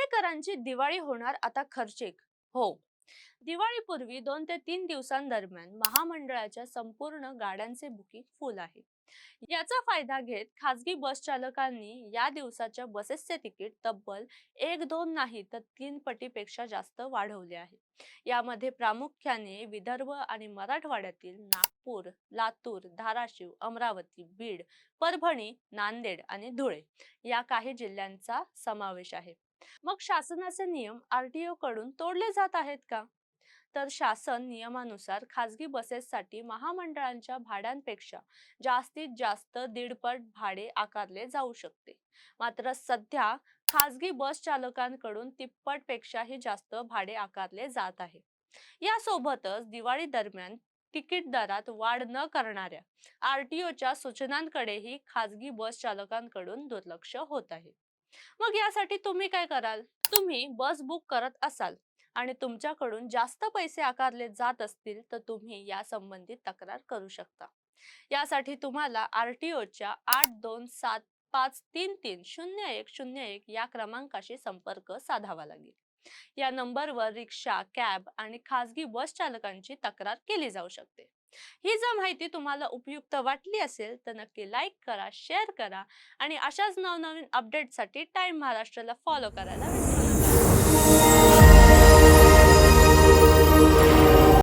पुणेकरांची दिवाळी होणार आता खर्चिक. हो. दिवाळीपूर्वी दोन ते तीन दिवसांदरम्यान महामंडळाच्या संपूर्ण गाड्यांचे बुकिंग फुल आहे. याचा फायदा घेत खासगी बस चालकांनी या दिवसाच्या बसेसचे तिकीट तब्बल एक दोन नाही तर तीन पटीपेक्षा जास्त वाढवले आहे. यामध्ये प्रामुख्याने विदर्भ आणि मराठवाड्यातील नागपूर लातूर धाराशिव अमरावती बीड परभणी नांदेड आणि धुळे या काही जिल्ह्यांचा समावेश आहे. मग शासनाचे नियम आरटीओ कडून तोडले जात आहेत का? तर शासन नियमानुसार खासगी बसेससाठी महामंडळांच्या भाड्यांपेक्षा जास्तीत जास्त दीडपट भाडे आकारले जाऊ शकते. मात्र सध्या खासगी बस चालकांकडून तिप्पट पेक्षाही जास्त भाडे आकारले जात आहे. यासोबतच दिवाळी दरम्यान तिकीट दरात वाढ न करणाऱ्या आरटीओच्या सूचनांकडेही खासगी बस चालकांकडून दुर्लक्ष होत आहे. मग यासाठी तुम्ही काय कराल? तुम्ही बस बुक करत असाल. आणि तुमच्याकडून जास्त पैसे आकारले जात असतील तर तुम्ही या संबंधित तक्रार करू शकता. यासाठी तुम्हाला आरटीओच्या आठ दोन सात पाच तीन तीन शून्य एक शून्य एक या क्रमांकाशी संपर्क साधावा लागेल. या नंबरवर रिक्षा कॅब आणि खासगी बस चालकांची तक्रार केली जाऊ शकते. ही जर माहिती तुम्हाला उपयुक्त वाटली असेल तर नक्की लाईक करा शेअर करा आणि अशाच नवनवीन अपडेटसाठी टाइम महाराष्ट्राला फॉलो करायला विसरू नका.